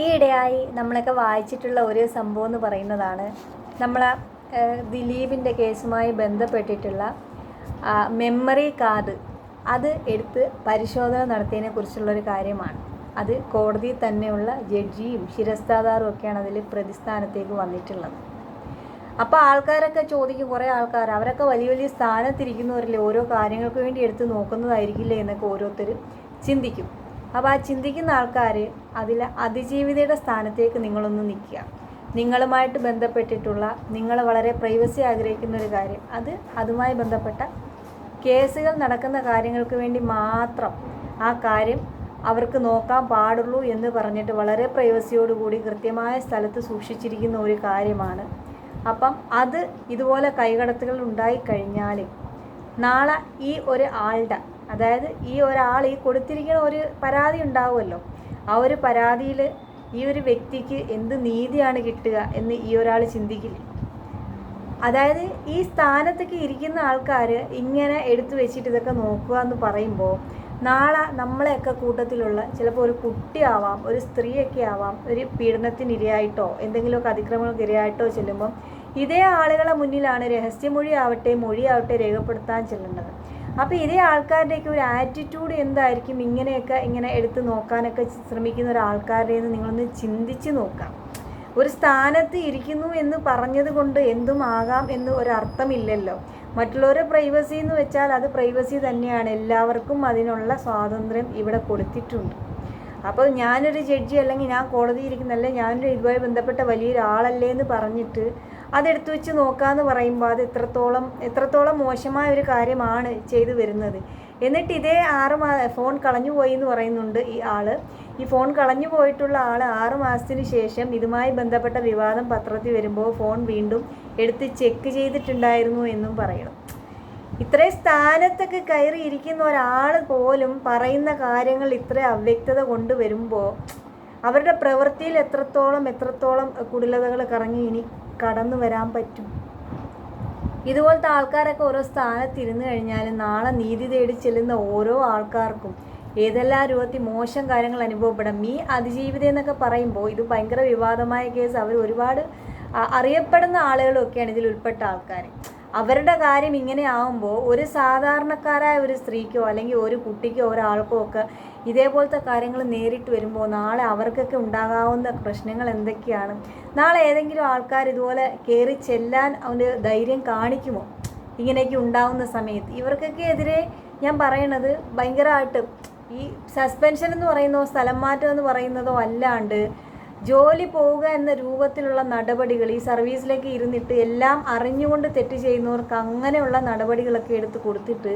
ഈയിടെയായി നമ്മളൊക്കെ വായിച്ചിട്ടുള്ള ഒരു സംഭവം എന്ന് പറയുന്നതാണ് നമ്മളെ ദിലീപിന്റെ കേസുമായി ബന്ധപ്പെട്ടിട്ടുള്ള മെമ്മറി കാർഡ് അത് എടുത്ത് പരിശോധന നടത്തിയതിനെ കുറിച്ചുള്ളൊരു കാര്യമാണ്. അത് കോടതിയിൽ തന്നെയുള്ള ജഡ്ജിയും ശിരസ്താദാറും ഒക്കെയാണ് അതിൽ പ്രതിസ്ഥാനത്തേക്ക് വന്നിട്ടുള്ളത്. അപ്പോൾ ആൾക്കാരൊക്കെ ചോദിക്കും കുറേ ആൾക്കാർ അവരൊക്കെ വലിയ വലിയ സ്ഥാനത്തിരിക്കുന്നവരല്ലേ? ഓരോ കാര്യങ്ങൾക്ക് വേണ്ടി എടുത്ത് നോക്കുന്നതായിരിക്കില്ലേ? എന്നൊക്കെ ഓരോരുത്തർ ചിന്തിക്കും. അപ്പോൾ ആ ചിന്തിക്കുന്ന ആൾക്കാർ അതിൽ അതിജീവിതയുടെ സ്ഥാനത്തേക്ക് നിങ്ങളൊന്ന് നിൽക്കുക. നിങ്ങളുമായിട്ട് ബന്ധപ്പെട്ടിട്ടുള്ള നിങ്ങൾ വളരെ പ്രൈവസി ആഗ്രഹിക്കുന്ന ഒരു കാര്യം. അത് അതുമായി ബന്ധപ്പെട്ട കേസുകൾ നടക്കുന്ന കാര്യങ്ങൾക്ക് വേണ്ടി മാത്രം ആ കാര്യം അവർക്ക് നോക്കാൻ പാടുള്ളൂ എന്ന് പറഞ്ഞിട്ട് വളരെ പ്രൈവസിയോടുകൂടി കൃത്യമായ സ്ഥലത്ത് സൂക്ഷിച്ചിരിക്കുന്ന ഒരു കാര്യമാണ്. അപ്പം അത് ഇതുപോലെ കൈകടത്തുകൾ ഉണ്ടായിക്കഴിഞ്ഞാൽ നാളെ ഈ ഒരു ആളുടെ അതായത് ഈ ഒരാൾ ഈ കൊടുത്തിരിക്കുന്ന ഒരു പരാതി ഉണ്ടാവുമല്ലോ. ആ ഒരു പരാതിയിൽ ഈ ഒരു വ്യക്തിക്ക് എന്ത് നീതിയാണ് കിട്ടുക എന്ന് ഈ ഒരാൾ ചിന്തിക്കില്ല. അതായത് ഈ സ്ഥാനത്തൊക്കെ ഇരിക്കുന്ന ആൾക്കാർ ഇങ്ങനെ എടുത്തു വെച്ചിട്ട് ഇതൊക്കെ നോക്കുക എന്ന് പറയുമ്പോൾ നാളെ നമ്മളെയൊക്കെ കൂട്ടത്തിലുള്ള ചിലപ്പോൾ ഒരു കുട്ടിയാവാം ഒരു സ്ത്രീയൊക്കെ ആവാം ഒരു പീഡനത്തിനിരയായിട്ടോ എന്തെങ്കിലുമൊക്കെ അതിക്രമങ്ങൾക്ക് ഇരയായിട്ടോ ചെല്ലുമ്പം ഇതേ ആളുകളെ മുന്നിലാണ് രഹസ്യമൊഴി ആവട്ടെ മൊഴിയാവട്ടെ രേഖപ്പെടുത്താൻ ചെല്ലേണ്ടത് അപ്പോൾ ഇതേ ആൾക്കാരുടെയൊക്കെ ഒരു ആറ്റിറ്റ്യൂഡ് എന്തായിരിക്കും? ഇങ്ങനെയൊക്കെ ഇങ്ങനെ എടുത്ത് നോക്കാനൊക്കെ ശ്രമിക്കുന്ന ഒരു ആൾക്കാരുടെ നിങ്ങളൊന്ന് ചിന്തിച്ച് നോക്കാം. ഒരു സ്ഥാനത്ത് ഇരിക്കുന്നു എന്ന് പറഞ്ഞത് കൊണ്ട് എന്തും ആകാം എന്ന് ഒരർത്ഥമില്ലല്ലോ മറ്റുള്ളവരുടെ പ്രൈവസി എന്ന് വെച്ചാൽ അത് പ്രൈവസി തന്നെയാണ്. എല്ലാവർക്കും അതിനുള്ള സ്വാതന്ത്ര്യം ഇവിടെ കൊടുത്തിട്ടുണ്ട്. അപ്പോൾ ഞാനൊരു ജഡ്ജി അല്ലെങ്കിൽ ഞാൻ കോടതിയിരിക്കുന്നല്ലേ ഞാനൊരു ഇതുമായി ബന്ധപ്പെട്ട വലിയൊരാളല്ലേ എന്ന് പറഞ്ഞിട്ട് അതെടുത്തു വെച്ച് നോക്കാന്ന് പറയുമ്പോൾ അത് എത്രത്തോളം എത്രത്തോളം മോശമായ ഒരു കാര്യമാണ് ചെയ്തു വരുന്നത്. എന്നിട്ട് ഇതേ ആറ് മാ ഫോൺ കളഞ്ഞു പോയി എന്ന് പറയുന്നുണ്ട് ഈ ആൾ. ഈ ഫോൺ കളഞ്ഞു പോയിട്ടുള്ള ആൾ ആറ് മാസത്തിന് ശേഷം ഇതുമായി ബന്ധപ്പെട്ട വിവാദം പത്രത്തിൽ വരുമ്പോൾ ഫോൺ വീണ്ടും എടുത്ത് ചെക്ക് ചെയ്തിട്ടുണ്ടായിരുന്നു എന്നും പറയണം. ഇത്രയും സ്ഥാനത്തൊക്കെ കയറി ഇരിക്കുന്ന ഒരാൾ പോലും പറയുന്ന കാര്യങ്ങൾ ഇത്ര അവ്യക്തത കൊണ്ടുവരുമ്പോൾ അവരുടെ പ്രവൃത്തിയിൽ എത്രത്തോളം എത്രത്തോളം കുടിലതകൾ കറങ്ങി ഇനി കടന്നു വരാൻ പറ്റും. ഇതുപോലത്തെ ആൾക്കാരൊക്കെ ഓരോ സ്ഥാനത്തിരുന്ന് കഴിഞ്ഞാൽ നാളെ നീതി തേടി ചെല്ലുന്ന ഓരോ ആൾക്കാർക്കും ഏതെല്ലാം രൂപത്തിൽ മോശം കാര്യങ്ങൾ അനുഭവപ്പെടാം. ഈ അതിജീവിത എന്നൊക്കെ പറയുമ്പോൾ ഇത് ഭയങ്കര വിവാദമായ കേസ്. അവർ ഒരുപാട് അറിയപ്പെടുന്ന ആളുകളൊക്കെയാണ് ഇതിൽ ഉൾപ്പെട്ട ആൾക്കാർ അവരുടെ കാര്യം ഇങ്ങനെ ആവുമ്പോൾ ഒരു സാധാരണക്കാരായ ഒരു സ്ത്രീക്കോ അല്ലെങ്കിൽ ഒരു കുട്ടിക്കോ ഒരാൾക്കോ ഒക്കെ ഇതേപോലത്തെ കാര്യങ്ങൾ നേരിട്ട് വരുമ്പോൾ നാളെ അവർക്കൊക്കെ ഉണ്ടാകാവുന്ന പ്രശ്നങ്ങൾ എന്തൊക്കെയാണ്? നാളെ ഏതെങ്കിലും ആൾക്കാർ ഇതുപോലെ കയറി ചെല്ലാൻ അവന്റെ ധൈര്യം കാണിക്കുമോ? ഇങ്ങനെയൊക്കെ ഉണ്ടാവുന്ന സമയത്ത്. ഇവർക്കൊക്കെ എതിരെ ഞാൻ പറയണത് ഭയങ്കരമായിട്ട് ഈ സസ്പെൻഷൻ എന്ന് പറയുന്നതോ സ്ഥലം മാറ്റം എന്ന് പറയുന്നതോ അല്ലാണ്ട് ജോലി പോവുക എന്ന രൂപത്തിലുള്ള നടപടികൾ ഈ സർവീസിലേക്ക് ഇരുന്നിട്ട് എല്ലാം അറിഞ്ഞുകൊണ്ട് തെറ്റ് ചെയ്യുന്നവർക്ക് അങ്ങനെയുള്ള നടപടികളൊക്കെ എടുത്ത് കൊടുത്തിട്ട്